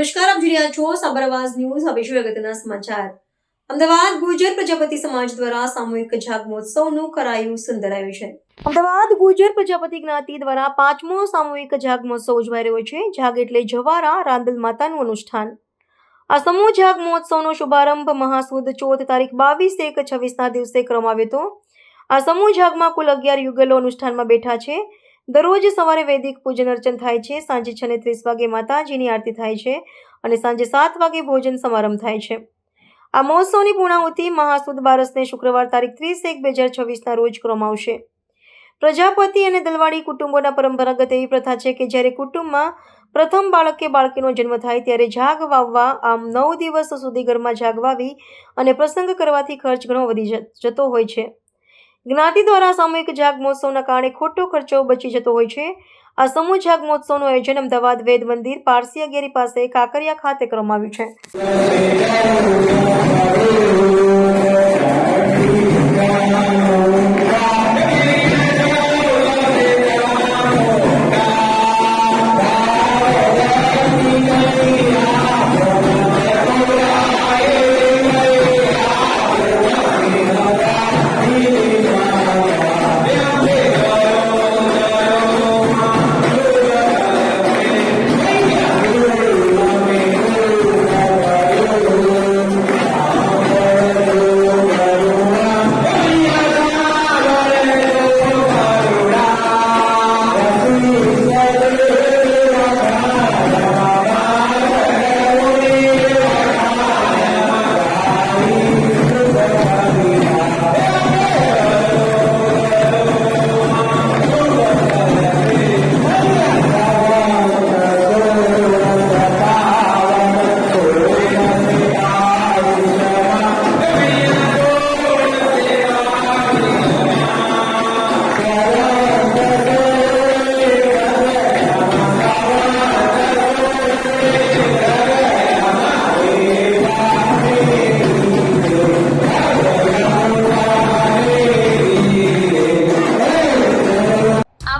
રહ્યા છો સાબરવાસ ન્યૂઝ. હવે શું અગત્યના સમાચાર? અમદાવાદ ગુર્જર પ્રજાપતિ સમાજ દ્વારા સામૂહિક જાગ મહોત્સવનું કરાયું સુંદર આયોજન. અમદાવાદ ગુર્જર પ્રજાપતિ જ્ઞાતિ દ્વારા પાંચમો સામૂહિક જાગ મહોત્સવ ઉજવાઈ રહ્યો છે. જાગ એટલે જવારા, રાંદલ માતાનું અનુષ્ઠાન. આ સમૂહ જાગ મહોત્સવનો શુભારંભ મહાસુદ ચોથ તારીખ બાવીસ એક છવ્વીસના દિવસે કરવામાં આવ્યો હતો. આ સમૂહ જાગમાં કુલ અગિયાર યુગલો અનુષ્ઠાનમાં બેઠા છે. દરરોજ સવારે વૈદિક પૂજન અર્ચન થાય છે. સાંજે છ ને ત્રીસ વાગે માતાજીની આરતી થાય છે અને સાંજે સાત વાગે ભોજન સમારંભ થાય છે. આ મહોત્સવની પૂર્ણાહુતિ મહાસુદ બારસને શુક્રવાર તારીખ ત્રીસ એક બે હજાર છવ્વીસના રોજ કરવામાં આવશે. પ્રજાપતિ અને દલવાડી કુટુંબોના પરંપરાગત એવી પ્રથા છે કે જ્યારે કુટુંબમાં પ્રથમ બાળક કે બાળકીનો જન્મ થાય ત્યારે જાગ વાવવા આમ નવ દિવસ સુધી ઘરમાં જાગ વાવી અને પ્રસંગ કરવાથી ખર્ચ ઘણો વધી જતો હોય છે. જ્ઞાતિ દ્વારા સામૂહિક જાગ મહોત્સવના કારણે ખોટો ખર્ચો બચી જતો હોય છે. આ સમૂહ જાગ મહોત્સવનું આયોજન અમદાવાદ વેદ મંદિર પારસી અગેરી પાસે કાંકરિયા ખાતે કરવામાં આવ્યું છે.